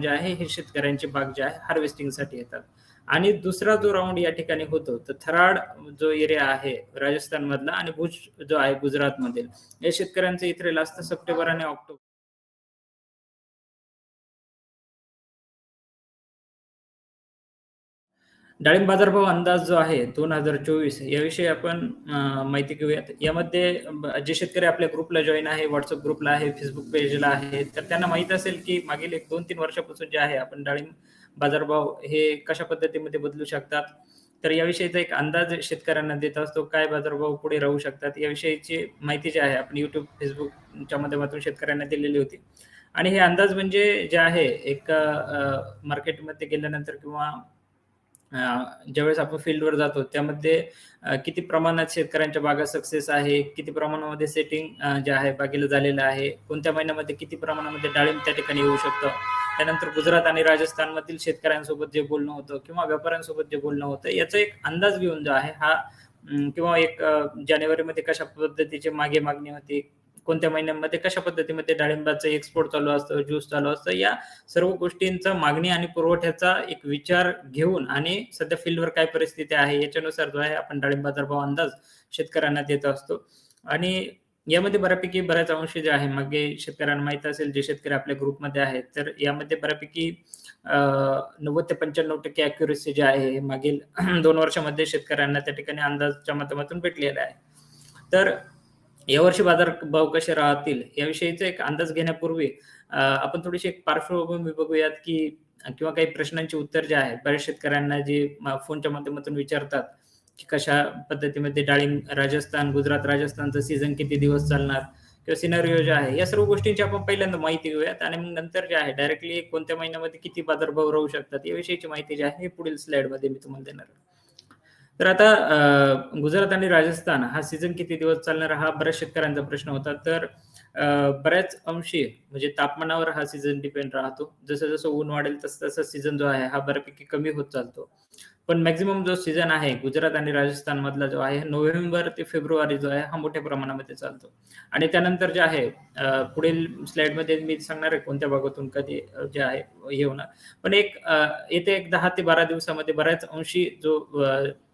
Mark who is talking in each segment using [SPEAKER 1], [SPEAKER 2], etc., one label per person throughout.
[SPEAKER 1] जे आहे हे शेतकऱ्यांची बाग जे आहे हार्वेस्टिंगसाठी येतात. आणि दुसरा जो राऊंड या ठिकाणी होतो तर थराड जो एरिया आहे राजस्थान मधला आणि भुज जो आहे गुजरात मधील या शेतकऱ्यांचं इथे लास्ट सप्टेंबर आणि ऑक्टोबर. डाळिंब बाजारभाव अंदाज जो आहे दोन हजार चोवीस याविषयी आपण माहिती घेऊयात. यामध्ये जे शेतकरी आपल्या ग्रुपला जॉईन आहे व्हॉट्सअप ग्रुपला आहे फेसबुक पेजला आहे तर त्यांना माहीत असेल की मागील एक दोन तीन वर्षापासून जे आहे आपण डाळिंब बाजारभाव हे कशा पद्धतीमध्ये बदलू शकतात? तर याविषयीचा एक अंदाज शेतकऱ्यांना देत असतो काय बाजारभाव पुढे राहू शकतात? याविषयीची माहिती जी आहे आपण युट्यूब फेसबुकच्या माध्यमातून शेतकऱ्यांना दिलेली होती. आणि हे अंदाज म्हणजे जे आहे एक मार्केटमध्ये गेल्यानंतर किंवा ज्यावेळेस आपण फील्डवर जातो त्यामध्ये किती प्रमाणात शेतकऱ्यांच्या बागा सक्सेस आहे किती प्रमाणामध्ये सेटिंग जे आहे बागेला झालेलं आहे कोणत्या महिन्यामध्ये किती प्रमाणामध्ये डाळिंब त्या ठिकाणी येऊ शकतं? त्यानंतर गुजरात आणि राजस्थानमधील शेतकऱ्यांसोबत जे बोलणं होतं किंवा व्यापाऱ्यांसोबत जे बोलणं होतं याचा एक अंदाज घेऊन जो आहे. हा किंवा एक जानेवारीमध्ये कशा पद्धतीची मागे मागणी होती कोणत्या महिन्यामध्ये कशा पद्धतीमध्ये डाळिंबाचं एक्सपोर्ट चालू असतं ज्यूस चालू असतं या सर्व गोष्टींचा मागणी आणि पुरवठ्याचा एक विचार घेऊन आणि सध्या फील्डवर काय परिस्थिती आहे याच्यानुसार जो आहे आपण डाळिंबाचा भाव अंदाज शेतकऱ्यांना देत असतो. आणि यामध्ये बऱ्यापैकी बऱ्याच अंशी जे आहे मागे शेतकऱ्यांना माहीत असेल जे शेतकरी आपल्या ग्रुपमध्ये आहेत तर यामध्ये बऱ्यापैकी नव्वद ते पंच्याण्णव टक्के अॅक्युरेसी जे आहे मागील दोन वर्षामध्ये शेतकऱ्यांना त्या ठिकाणी अंदाजच्या माध्यमातून भेटलेला आहे. तर यावर्षी बाजार भाव कसे राहतील याविषयीचा एक अंदाज घेण्यापूर्वी आपण थोडीशी एक पार्श्वभूमी बघूयात की किंवा काही प्रश्नांची उत्तर जे आहे बऱ्याच शेतकऱ्यांना जे फोनच्या माध्यमातून विचारतात की कशा पद्धतीमध्ये डाळिंब राजस्थान गुजरात राजस्थानचं सीझन किती दिवस चालणार किंवा सिनारिओ जे आहे या सर्व गोष्टींची आपण पहिल्यांदा माहिती घेऊयात आणि मग नंतर जे आहे डायरेक्टली कोणत्या महिन्यामध्ये किती बाजारभाव राहू शकतात याविषयीची माहिती जी आहे हे पुढील स्लाइडमध्ये मी तुम्हाला देणार आहे. तर आता गुजरात आणि राजस्थान हा सीझन किती दिवस चालणार हा बऱ्याच शेतकऱ्यांचा प्रश्न होता. तर बऱ्याच अंशी म्हणजे तापमानावर हा सीझन डिपेंड राहतो. जसं जसं ऊन वाढेल तसं तसं सीझन जो आहे हा बऱ्यापैकी कमी होत चालतो. पण मॅक्झिमम जो सीझन आहे गुजरात आणि राजस्थान मधला जो आहे नोव्हेंबर ते फेब्रुवारी जो आहे हा मोठ्या प्रमाणामध्ये चालतो. आणि त्यानंतर जे आहे पुढील स्लाइडमध्ये मी सांगणार आहे कोणत्या भागातून कधी जे आहे हे होणार. पण एक येते एक दहा ते बारा दिवसामध्ये बऱ्याच अंशी जो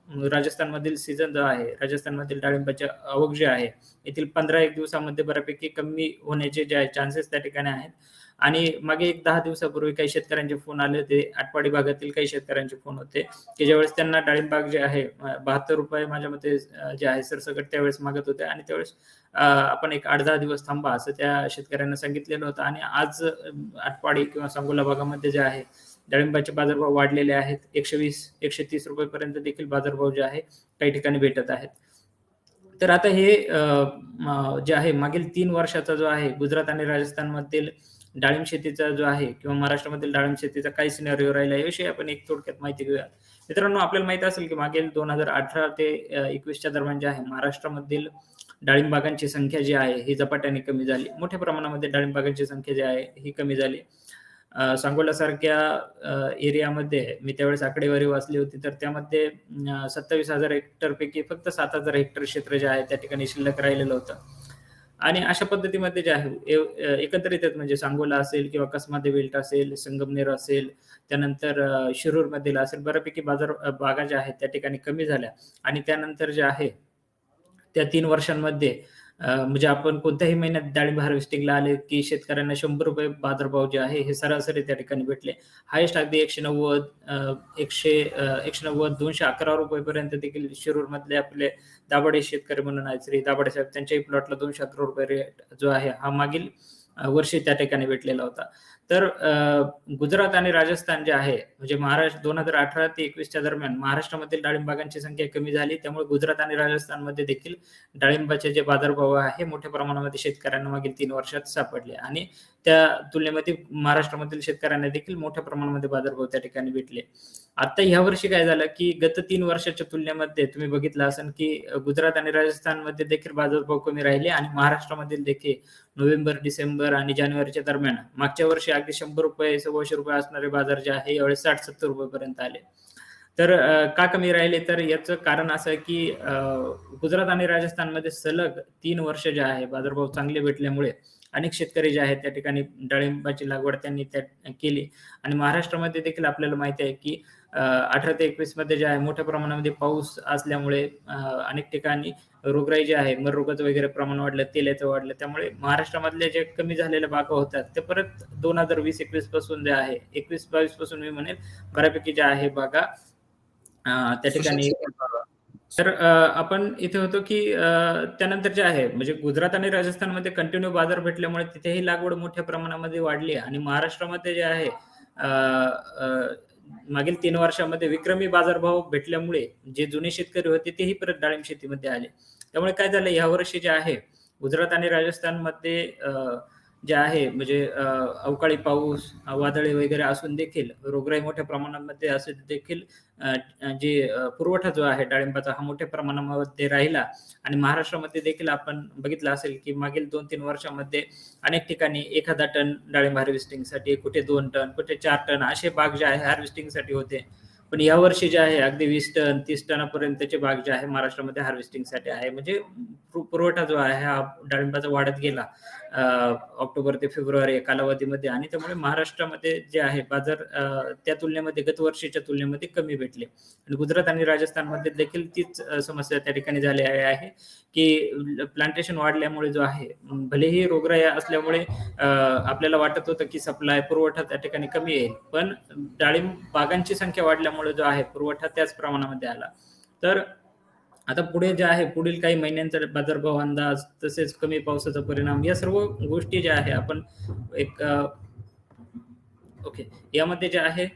[SPEAKER 1] राजस्थानमधील सीझन जो आहे राजस्थानमधील डाळिंबाच्या आवक जे आहे येथील पंधरा एक दिवसामध्ये बऱ्यापैकी कमी होण्याचे जे चान्सेस त्या ठिकाणी आहेत. आणि मागे एक दहा दिवसापूर्वी काही शेतकऱ्यांचे फोन आले होते आटपाडी भागातील काही शेतकऱ्यांचे फोन होते की ज्यावेळेस त्यांना डाळिंबाग जे आहे बहात्तर रुपये माझ्या मते जे आहे सरसकट त्यावेळेस मागत होते. आणि त्यावेळेस आपण एक आठ दहा दिवस थांबा असं त्या शेतकऱ्यांना सांगितलेलं होतं. आणि आज अ, आटपाडी किंवा सांगोला भागामध्ये जे आहे डाळिंबाचे बाजारभाव वाढलेले आहेत. एकशे वीस एकशे तीस रुपयेपर्यंत देखील बाजारभाव जे आहे काही ठिकाणी भेटत आहेत. तर आता हे जे आहे मागील तीन वर्षाचा जो आहे गुजरात आणि राजस्थानमधील डाळिंब शेतीचा जो आहे किंवा महाराष्ट्रामधील डाळिंब शेतीचा काय सिनेरिओ राहिला याविषयी आपण एक थोडक्यात माहिती घेऊया. मित्रांनो आपल्याला माहीत असेल की मागील दोन हजार अठरा ते एकवीसच्या दरम्यान जे आहे महाराष्ट्रामधील डाळिंब बागांची संख्या जी आहे ही झपाट्याने कमी झाली. मोठ्या प्रमाणामध्ये डाळिंब बागांची संख्या जी आहे ही कमी झाली. सांगोलासारख्या सारख्या एरियामध्ये मी त्यावेळेस आकडेवारी वाचली होती तर त्यामध्ये सत्तावीस हजार हेक्टर पैकी फक्त सात हजार हेक्टर क्षेत्र जे आहे त्या ठिकाणी शिल्लक राहिलेलं होतं. आणि अशा पद्धतीमध्ये जे आहे एकत्रित आहेत म्हणजे सांगोला असेल किंवा कसमादे बेल्ट असेल संगमनेर असेल त्यानंतर शिरूर मधील असेल बऱ्यापैकी बाजार बागा ज्या आहेत त्या ठिकाणी कमी झाल्या. आणि त्यानंतर जे आहे त्या तीन वर्षांमध्ये म्हणजे आपण कोणत्याही महिन्यात डाळिंब हार्वेस्टिंगला आले की शेतकऱ्यांना शंभर रुपये बाजारभाव जे आहे हे सरासरी त्या ठिकाणी भेटले. हायेस्ट अगदी एकशे नव्वद एकशे एकशे नव्वद दोनशे अकरा रुपयेपर्यंत देखील शिरूरमधले आपले दाभाडे शेतकरी म्हणून आहेत. श्री दाभाडे साहेब त्यांच्याही प्लॉटला दोनशे अकरा रुपये रेट जो आहे हा मागील वर्षी त्या ठिकाणी भेटलेला होता. तर गुजरात आणि राजस्थान जे आहे म्हणजे महाराष्ट्र दोन हजार अठरा ते एकवीसच्या दरम्यान महाराष्ट्रामधील डाळिंबागांची संख्या कमी झाली. त्यामुळे गुजरात आणि राजस्थानमध्ये देखील डाळिंबाचे जे बाजारभाव आहे मोठ्या प्रमाणामध्ये शेतकऱ्यांना मागील तीन वर्षात सापडले. आणि त्या तुलनेमध्ये महाराष्ट्रामधील शेतकऱ्यांना देखील मोठ्या प्रमाणामध्ये बाजारभाव त्या ठिकाणी भेटले. आता ह्या वर्षी काय झालं की गत तीन वर्षाच्या तुलनेमध्ये तुम्ही बघितलं असेल की गुजरात आणि राजस्थानमध्ये देखील बाजारभाव कमी राहिले आणि महाराष्ट्रामधील देखील नोव्हेंबर डिसेंबर आणि जानेवारीच्या दरम्यान मागच्या वर्षी अगदी शंभर रुपये सव्वाशे रुपये असणारे बाजार जे आहे यावेळेस साठ सत्तर रुपयेपर्यंत आले. तर का कमी राहिले तर याचं कारण असं आहे की गुजरात आणि राजस्थानमध्ये सलग तीन वर्ष जे आहे बाजारभाव चांगले भेटल्यामुळे अनेक शेतकरी जे आहेत त्या ठिकाणी डाळिंबाची लागवड त्यांनी त्या केली. आणि महाराष्ट्रामध्ये देखील आपल्याला माहिती आहे की अठरा ते एकवीसमध्ये जे आहे मोठ्या प्रमाणामध्ये पाऊस असल्यामुळे अनेक ठिकाणी रोगराई जे आहे मर रोगाचं वगैरे प्रमाण वाढलं तेलाचं वाढलं त्यामुळे महाराष्ट्रामधले जे कमी झालेल्या बागा होतात ते परत दोन हजार वीस एकवीसपासून जे आहे एकवीस बावीसपासून मी म्हणेल बऱ्यापैकी जे आहे बागा त्या ठिकाणी तर आपण इथे होतो की त्यानंतर जे आहे म्हणजे गुजरात आणि राजस्थानमध्ये कंटिन्यू बाजार भेटल्यामुळे तिथेही लागवड मोठ्या प्रमाणामध्ये वाढली आणि महाराष्ट्रामध्ये जे आहे मागील तीन वर्षामध्ये विक्रमी बाजारभाव भेटल्यामुळे जे जुने शेतकरी होते तेही परत डाळिंब शेतीमध्ये आले. त्यामुळे काय झालं या वर्षी जे आहे गुजरात आणि राजस्थानमध्ये जे आहे म्हणजे अवकाळी पाऊस वादळे वगैरे असून देखील रोगराई मोठ्या प्रमाणामध्ये असे देखील जे पुरवठा जो आहे डाळिंबाचा हा मोठ्या प्रमाणामध्ये राहिला. आणि महाराष्ट्रामध्ये देखील आपण बघितलं असेल की मागील दोन तीन वर्षामध्ये अनेक ठिकाणी एखादा टन डाळिंब हार्वेस्टिंगसाठी कुठे दोन टन कुठे चार टन असे बाग जे आहे हार्वेस्टिंगसाठी होते. पण या वर्षी जे आहे अगदी वीस टन तीस टनापर्यंतचे बाग जे आहे महाराष्ट्रामध्ये हार्वेस्टिंगसाठी आहे. म्हणजे पुरवठा जो आहे हा डाळिंबाचा वाढत गेला ऑक्टोबर ते फेब्रुवारी कालावधीमध्ये. आणि त्यामुळे महाराष्ट्रामध्ये जे आहे बाजार त्या तुलनेमध्ये गत वर्षीच्या तुलनेमध्ये कमी भेटले. आणि गुजरात आणि राजस्थानमध्ये देखील तीच समस्या त्या ठिकाणी झाली आहे की प्लांटेशन वाढल्यामुळे जो आहे भलेही रोगराई असल्यामुळे आपल्याला वाटत होतं की सप्लाय पुरवठा त्या ठिकाणी कमी येईल. पण डाळिंब बागांची संख्या वाढल्यामुळे जो आहे पुरवठा त्याच प्रमाणामध्ये आला. तर आता पुढे जे आहे पुढील काही महिन्यांचा बाजारभाव अंदाज तसेच कमी पावसाचा परिणाम या सर्व गोष्टी ज्या आहे आपण एक ओके यामध्ये जे आहे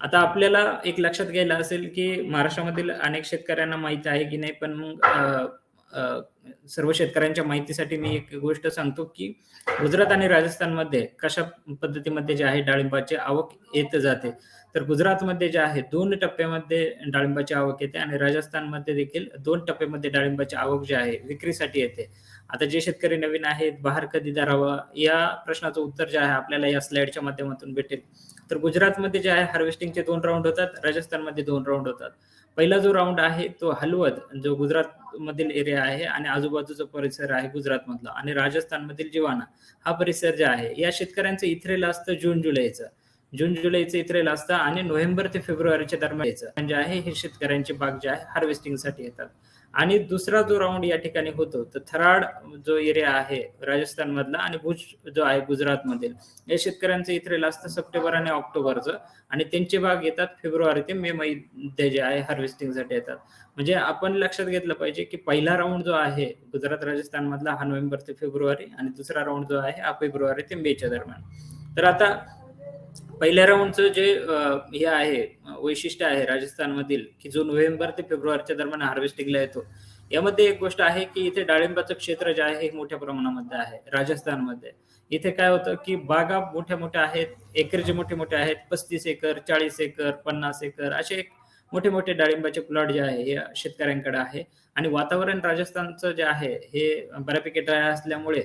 [SPEAKER 1] आता आपल्याला एक लक्षात घ्यायला असेल की महाराष्ट्रामधील अनेक शेतकऱ्यांना माहिती आहे की नाही पण मग सर्व शेतकऱ्यांच्या माहितीसाठी मी एक गोष्ट सांगतो की गुजरात आणि राजस्थानमध्ये कशा पद्धतीमध्ये जे आहे डाळिंबाची आवक येत जाते? तर गुजरातमध्ये जे आहे दोन टप्प्यामध्ये डाळिंबाची आवक येते आणि राजस्थानमध्ये देखील दोन टप्प्यामध्ये डाळिंबाची आवक जी आहे विक्रीसाठी येते. आता जे शेतकरी नवीन आहेत बाहेर कधी धरावा या प्रश्नाचं उत्तर जे आहे आपल्याला या स्लाइडच्या माध्यमातून भेटेल. तर गुजरातमध्ये जे आहे हार्वेस्टिंगचे दोन राऊंड होतात राजस्थानमध्ये दोन राऊंड होतात. पहिला जो राऊंड आहे तो हलवद जो गुजरात मधील एरिया आहे आणि आजूबाजूचा परिसर आहे गुजरात मधला आणि राजस्थान मधील जिवाना हा परिसर जे आहे या शेतकऱ्यांचं इथरेल असतं जून जुलैचं. जून जुलैचं इथरेल असतं आणि नोव्हेंबर ते फेब्रुवारीच्या दरम्यान जे म्हणजे आहे हे शेतकऱ्यांचे बाग जे आहे हार्वेस्टिंगसाठी येतात. आणि दुसरा जो राऊंड या ठिकाणी होतो तर थराड जो एरिया आहे राजस्थान मधला आणि भुज जो आहे गुजरात मधील या शेतकऱ्यांचं इथरेल असतं सप्टेंबर आणि ऑक्टोबरचं. आणि त्यांचे भाग येतात फेब्रुवारी ते मे मध्ये जे आहे हार्वेस्टिंगसाठी येतात. म्हणजे आपण लक्षात घेतलं पाहिजे की पहिला राऊंड जो आहे गुजरात राजस्थान मधला हा नोव्हेंबर ते फेब्रुवारी आणि दुसरा राऊंड जो आहे हा फेब्रुवारी ते मेच्या दरम्यान. तर आता पहिल्या राऊंडचं जे हे आहे वैशिष्ट्य आहे राजस्थान मधील की जो नोव्हेंबर ते फेब्रुवारीच्या दरम्यान हार्वेस्टिंगला येतो. यामध्ये एक गोष्ट आहे की इथे डाळिंबाचं क्षेत्र जे आहे हे मोठ्या प्रमाणामध्ये आहे राजस्थानमध्ये. इथे काय होतं की बागा मोठ्या मोठ्या आहेत एकर जे मोठे मोठे आहेत पस्तीस एकर चाळीस एकर पन्नास एकर असे एक मोठे मोठे डाळिंबाचे प्लॉट जे आहे हे शेतकऱ्यांकडे आहे. आणि वातावरण राजस्थानचं जे आहे हे बऱ्यापैकी ड्राय असल्यामुळे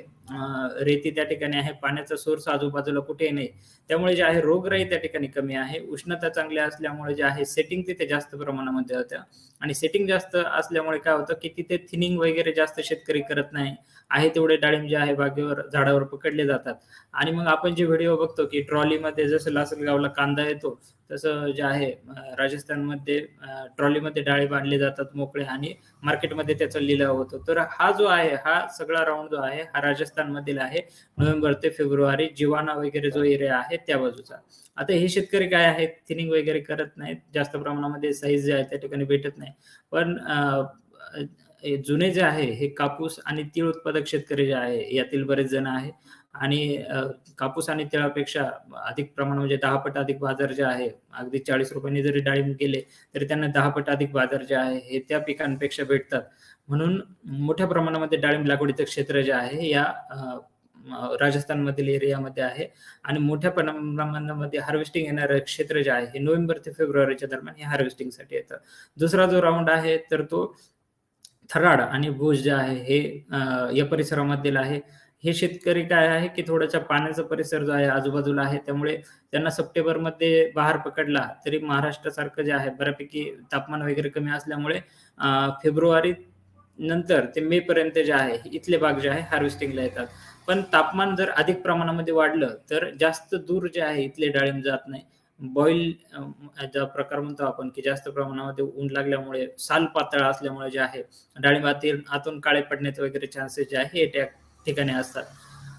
[SPEAKER 1] रेती त्या ठिकाणी आहे पाण्याचा सोर्स आजूबाजूला कुठेही नाही. त्यामुळे जे आहे रोगराई त्या ठिकाणी कमी आहे उष्णता चांगली असल्यामुळे जे आहे सेटिंग तिथे जास्त प्रमाणामध्ये होत्या. आणि सेटिंग जास्त असल्यामुळे काय होतं की तिथे थिनिंग वगैरे जास्त शेतकरी करत नाही. आहे तेवढे डाळिंब जे आहे बागेवर झाडावर पकडले जातात. आणि मग आपण जे व्हिडिओ बघतो की ट्रॉलीमध्ये जसं लासलगावला कांदा येतो तसं जे आहे राजस्थानमध्ये ट्रॉलीमध्ये डाळी बांधले जातात मोकळे आणि मार्केटमध्ये त्याचा लिलाव होतो. तर हा जो आहे हा सगळा राऊंड जो आहे हा राजस्थान मधील आहे नोव्हेंबर ते फेब्रुवारी जिवाणा वगैरे जो एरिया आहे त्या बाजूचा. आता हे शेतकरी काय आहेत थिनिंग वगैरे करत नाहीत जास्त प्रमाणामध्ये साईज जे आहे त्या ठिकाणी भेटत नाही. पण जुने जे आहे हे कापूस आणि तीळ उत्पादक शेतकरी जे आहे यातील बरेच जण आहे. आणि कापूस आणि तिळापेक्षा अधिक प्रमाण म्हणजे दहा पट अधिक बाजार जे आहे अगदी चाळीस रुपयांनी जरी डाळिंब केले तरी त्यांना दहा पट अधिक बाजार जे आहे हे त्या पिकांपेक्षा भेटतात. म्हणून मोठ्या प्रमाणामध्ये डाळिंब लागवडीचं क्षेत्र जे आहे या राजस्थानमधील एरियामध्ये आहे. आणि मोठ्या प्रमाणामध्ये हार्वेस्टिंग येणारं क्षेत्र जे आहे हे नोव्हेंबर ते फेब्रुवारीच्या दरम्यान हे हार्वेस्टिंगसाठी येतं. दुसरा जो राऊंड आहे तर तो थराड आणि भुज जे आहे हे या परिसरामधील आहे. हे शेतकरी काय आहे की थोडासा पाण्याचा परिसर जो आहे आजूबाजूला आहे त्यामुळे त्यांना सप्टेंबरमध्ये बाहेर पकडला तरी महाराष्ट्रासारखं जे आहे बऱ्यापैकी तापमान वगैरे कमी असल्यामुळे फेब्रुवारी नंतर ते मे पर्यंत जे आहे इथले बाग जे आहे हार्वेस्टिंगला येतात. पण तापमान जर अधिक प्रमाणामध्ये वाढलं तर जास्त दूर जे आहे इथले डाळिंब जात नाही. बॉईल ज्या प्रकार म्हणतो आपण की जास्त प्रमाणामध्ये ऊन लागल्यामुळे साल पातळ असल्यामुळे जे आहे डाळिंबातील आतून काळे पडण्याचे वगैरे चान्सेस जे आहे त्या ठिकाणी असतात.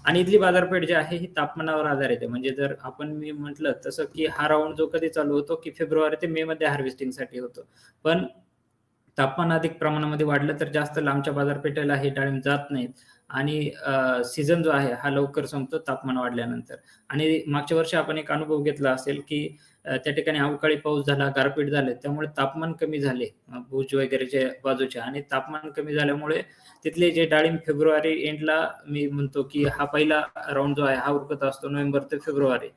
[SPEAKER 1] आणि इथली बाजारपेठ जी आहे ही तापमानावर आधारित आहे. म्हणजे जर आपण मी म्हटलं तसं की हा राऊंड जो कधी चालू होतो की फेब्रुवारी ते मे मध्ये हार्वेस्टिंगसाठी होतो. पण तापमान अधिक प्रमाणामध्ये वाढलं तर जास्त लांबच्या बाजारपेठेला हे डाळिंब जात नाहीत. आणि सीझन जो आहे हा लवकर संपतो तापमान वाढल्यानंतर. आणि मागच्या वर्षी आपण एक अनुभव घेतला असेल की त्या ठिकाणी अवकाळी पाऊस झाला गारपीट झाले त्यामुळे तापमान कमी झाले भुज वगैरेच्या बाजूच्या आणि तापमान कमी झाल्यामुळे तिथले जे डाळिंब फेब्रुवारी एंडला मी म्हणतो की हा पहिला राऊंड जो आहे हा उरकत असतो नोव्हेंबर ते फेब्रुवारी.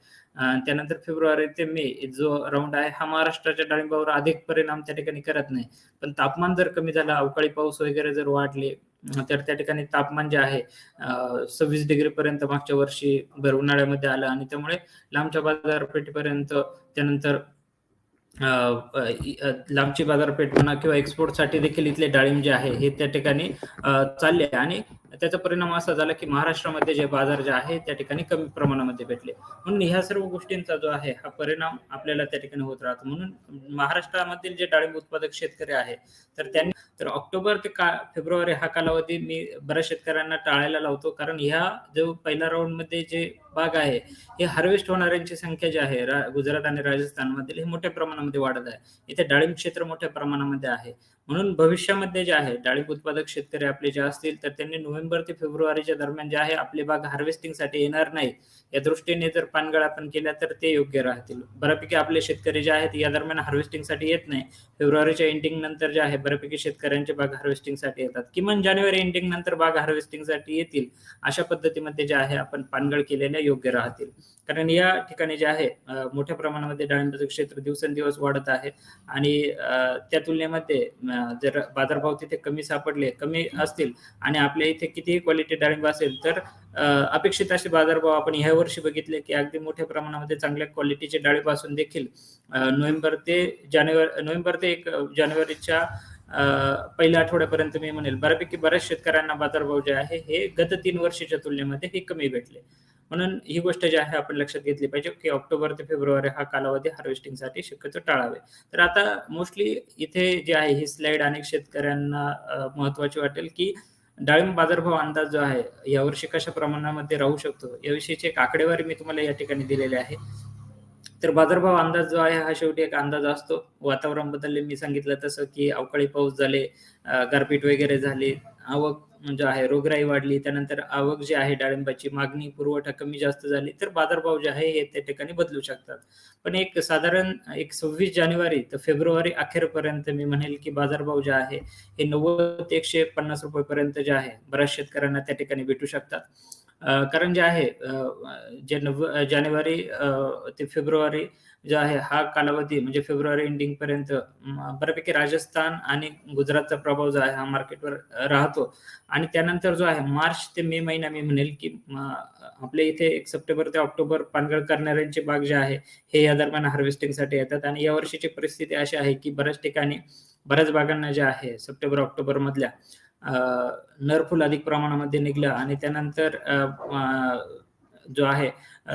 [SPEAKER 1] त्यानंतर फेब्रुवारी ते मे जो राऊंड आहे हा महाराष्ट्राच्या डाळिंबावर अधिक परिणाम त्या ठिकाणी करत नाही. पण तापमान जर कमी झालं अवकाळी पाऊस वगैरे जर वाढले तर त्या ठिकाणी तापमान जे आहे सव्वीस डिग्री पर्यंत मागच्या वर्षी भर उन्हाळ्यामध्ये आलं आणि त्यामुळे लांबच्या बाजारपेठेपर्यंत त्यानंतर लांबची बाजारपेठ म्हणा किंवा एक्सपोर्टसाठी देखील इथले डाळिंब जे आहे हे त्या ठिकाणी चालले. आणि त्याचा परिणाम असा झाला की महाराष्ट्रामध्ये जे बाजार जे आहे त्या ठिकाणी कमी प्रमाणामध्ये भेटले. म्हणून ह्या सर्व गोष्टींचा जो आहे हा परिणाम आपल्याला त्या ठिकाणी होत राहतो. म्हणून महाराष्ट्रामधील जे डाळिंब उत्पादक शेतकरी आहे तर त्यांनी तर ऑक्टोबर ते का फेब्रुवारी हा कालावधी मी बऱ्याच शेतकऱ्यांना टाळायला लावतो. कारण ह्या जो पहिल्या राऊंडमध्ये जे बाग आहे हे हार्वेस्ट होणाऱ्यांची संख्या जी आहे गुजरात आणि राजस्थानमधील हे मोठ्या प्रमाणामध्ये वाढत आहे. इथे डाळिंब क्षेत्र मोठ्या प्रमाणामध्ये आहे. म्हणून भविष्यामध्ये जे आहे डाळिंब उत्पादक शेतकरी आपले जे असतील तर त्यांनी नोव्हेंबर ते फेब्रुवारीच्या दरम्यान जे आहे आपले बाग हार्वेस्टिंगसाठी येणार नाही. या दृष्टीने जर पानगळ आपण केल्या तर ते योग्य राहतील. बऱ्यापैकी आपले शेतकरी जे आहेत या दरम्यान हार्वेस्टिंगसाठी येत नाही. फेब्रुवारीच्या एंडिंग नंतर जे आहे बऱ्यापैकी शेतकऱ्यांचे बाग हार्वेस्टिंगसाठी येतात. किमान जानेवारी एंडिंग नंतर बाग हार्वेस्टिंगसाठी येतील. अशा पद्धतीमध्ये जे आहे आपण पानगळ केलेल्या योग्य राहतील. कारण या ठिकाणी जे आहे मोठ्या प्रमाणामध्ये डाळिंबाचं क्षेत्र दिवसेंदिवस वाढत आहे. आणि त्या तुलनेमध्ये जर बाजारभाव तिथे कमी सापडले कमी असतील आणि आपल्या इथे कितीही क्वालिटी डाळिंब असेल तर अपेक्षित असे बाजारभाव आपण ह्या वर्षी बघितले की अगदी मोठ्या प्रमाणामध्ये चांगल्या क्वालिटीचे डाळिंब असून देखील नोव्हेंबर ते जानेवारी नोव्हेंबर ते एक जानेवारीच्या पहिल्या आठवड्यापर्यंत मी म्हणेल बऱ्यापैकी बऱ्याच शेतकऱ्यांना बाजारभाव जे आहे हे गत तीन वर्षाच्या तुलनेमध्ये हे कमी भेटले. म्हणून ही गोष्ट जी आहे आपण लक्षात घेतली पाहिजे की ऑक्टोबर ते फेब्रुवारी हा कालावधी हार्वेस्टिंगसाठी शक्यतो टाळावे. तर आता मोस्टली इथे जे आहे ही स्लाइड अनेक शेतकऱ्यांना महत्वाची वाटेल की डाळिंब बाजारभाव अंदाज जो आहे यावर्षी कशा प्रमाणामध्ये राहू शकतो? याविषयीचे एक आकडेवारी मी तुम्हाला या ठिकाणी दिलेली आहे. तर बाजारभाव अंदाज जो आहे हा शेवटी एक अंदाज असतो. वातावरण बदलले मी सांगितलं तसं की अवकाळी पाऊस झाले गारपीट वगैरे झाली आवक जो आहे रोगराई वाढली त्यानंतर आवक जी आहे डाळिंबाची मागणी पुरवठा कमी जास्त झाली तर बाजारभाव जे आहे हे त्या ठिकाणी बदलू शकतात. पण एक साधारण एक सव्वीस जानेवारी तर फेब्रुवारी अखेरपर्यंत मी म्हणेल की बाजारभाव जे आहे हे नव्वद ते एकशे पन्नास रुपयेपर्यंत जे आहे बऱ्याच शेतकऱ्यांना त्या ठिकाणी भेटू शकतात. कारण जे आहे जे नव जानेवारी ते फेब्रुवारी जो आहे हा कालावधी म्हणजे फेब्रुवारी एंडिंग पर्यंत बऱ्यापैकी राजस्थान आणि गुजरातचा प्रभाव जो आहे हा मार्केटवर राहतो. आणि त्यानंतर जो आहे मार्च ते मे महिना मी म्हणेल की आपल्या इथे एक सप्टेंबर ते ऑक्टोबर पानगळ करणाऱ्यांचे बाग जे आहे हे या दरम्यान हार्वेस्टिंगसाठी येतात. आणि या वर्षीची परिस्थिती अशी आहे की बऱ्याच ठिकाणी बऱ्याच बागांना जे आहे सप्टेंबर ऑक्टोबर मधल्या नरफुल अधिक प्रमाणामध्ये निघलं आणि त्यानंतर जो आहे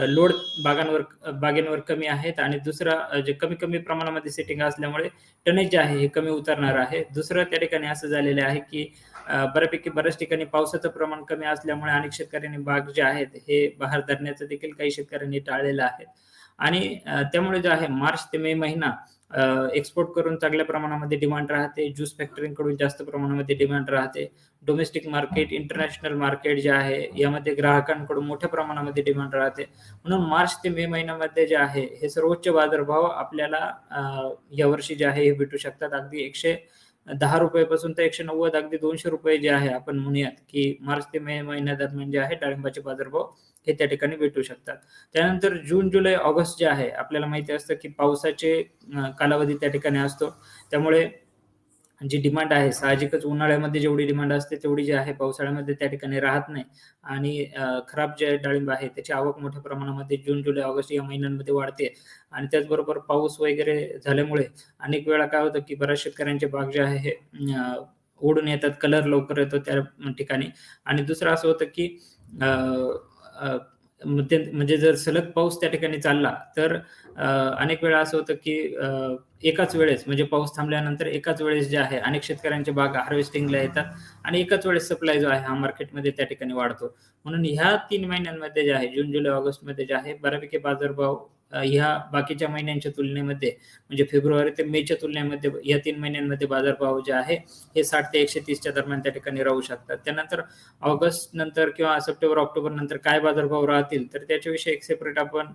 [SPEAKER 1] लोड बागांवर बागेंवर कमी आहेत आणि दुसरा जे कमी कमी प्रमाणामध्ये सेटिंग असल्यामुळे टनेज जे आहे हे कमी उतरणार आहे. दुसरं त्या ठिकाणी असं झालेलं आहे की बऱ्यापैकी बऱ्याच ठिकाणी पावसाचं प्रमाण कमी असल्यामुळे अनेक शेतकऱ्यांनी बाग जे आहेत हे बाहेर धरण्याचं देखील काही शेतकऱ्यांनी टाळलेलं आहे. आणि त्यामुळे जे आहे मार्च ते मे महिना एक्सपोर्ट करून चांगल्या प्रमाणामध्ये डिमांड राहते. ज्यूस फॅक्टरीकडून जास्त प्रमाणामध्ये डिमांड राहते. डोमेस्टिक मार्केट इंटरनॅशनल मार्केट जे आहे यामध्ये ग्राहकांकडून मोठ्या प्रमाणामध्ये डिमांड राहते. म्हणून मार्च ते मे महिन्यामध्ये जे आहे हे सर्वोच्च बाजारभाव आपल्याला यावर्षी जे आहे हे भेटू शकतात. अगदी एकशे दहा रुपयापासून तर एकशे नव्वद अगदी दोनशे रुपये जे आहे आपण म्हणूयात की मार्च ते मे महिन्या दरम्यान जे आहे डाळिंबाचे बाजारभाव हे त्या ठिकाणी भेटू शकतात. त्यानंतर जून जुलै ऑगस्ट जे आहे आपल्याला माहिती असतं की पावसाचे कालावधी त्या ठिकाणी असतो. त्यामुळे जी डिमांड आहे साहजिकच उन्हाळ्यामध्ये जेवढी डिमांड असते तेवढी जी आहे पावसाळ्यामध्ये त्या ठिकाणी राहत नाही. आणि खराब जे डाळिंब आहे त्याची आवक मोठ्या प्रमाणामध्ये जून जुलै ऑगस्ट या महिन्यांमध्ये वाढते. आणि त्याचबरोबर पाऊस वगैरे झाल्यामुळे अनेक वेळा काय होतं की बऱ्याच शेतकऱ्यांचे बाग जे आहे हे ओढून येतात कलर लवकर येतो त्या ठिकाणी. आणि दुसरं असं होतं की म्हणजे जर सलग पाऊस त्या ठिकाणी चालला तर अनेक वेळा असं होतं की एकाच वेळेस म्हणजे पाऊस थांबल्यानंतर एकाच वेळेस जे आहे अनेक शेतकऱ्यांचे बाग हार्वेस्टिंगला येतात आणि एकाच वेळेस सप्लाय जो आहे हा मार्केटमध्ये त्या ठिकाणी वाढतो. म्हणून ह्या तीन महिन्यांमध्ये जे आहे जून जुलै ऑगस्टमध्ये जे आहे बऱ्यापैकी बाजारभाव ह्या बाकीच्या महिन्यांच्या तुलनेमध्ये म्हणजे फेब्रुवारी ते मेच्या तुलनेमध्ये या तीन महिन्यांमध्ये बाजारभाव जे आहे हे साठ ते एकशे तीसच्या दरम्यान त्या ठिकाणी राहू शकतात. त्यानंतर ऑगस्ट नंतर किंवा सप्टेंबर ऑक्टोबर नंतर काय बाजारभाव राहतील तर त्याच्याविषयी एक सेपरेट आपण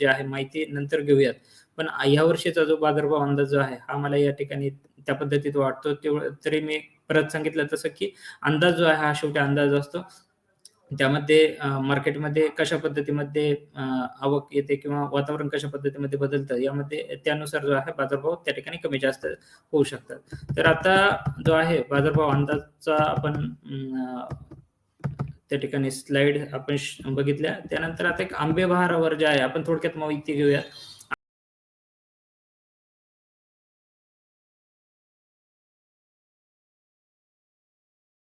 [SPEAKER 1] जे आहे माहिती नंतर घेऊयात. पण या वर्षीचा जो बाजारभाव अंदाज जो आहे हा मला या ठिकाणी त्या पद्धतीत वाटतो. तेवढं तरी मी परत सांगितलं तसं की अंदाज जो आहे हा शेवटी अंदाज असतो. त्यामध्ये मार्केटमध्ये कशा पद्धतीमध्ये आवक येते किंवा वातावरण कशा पद्धतीमध्ये बदलतं यामध्ये त्यानुसार जो आहे बाजारभाव त्या ठिकाणी कमी जास्त होऊ शकतात. तर आता जो आहे बाजारभाव अंदाजचा आपण अं, त्या ठिकाणी स्लाइड आपण बघितल्या. त्यानंतर आता एक आंबे बहारावर जे आहे आपण थोडक्यात माहिती घेऊया.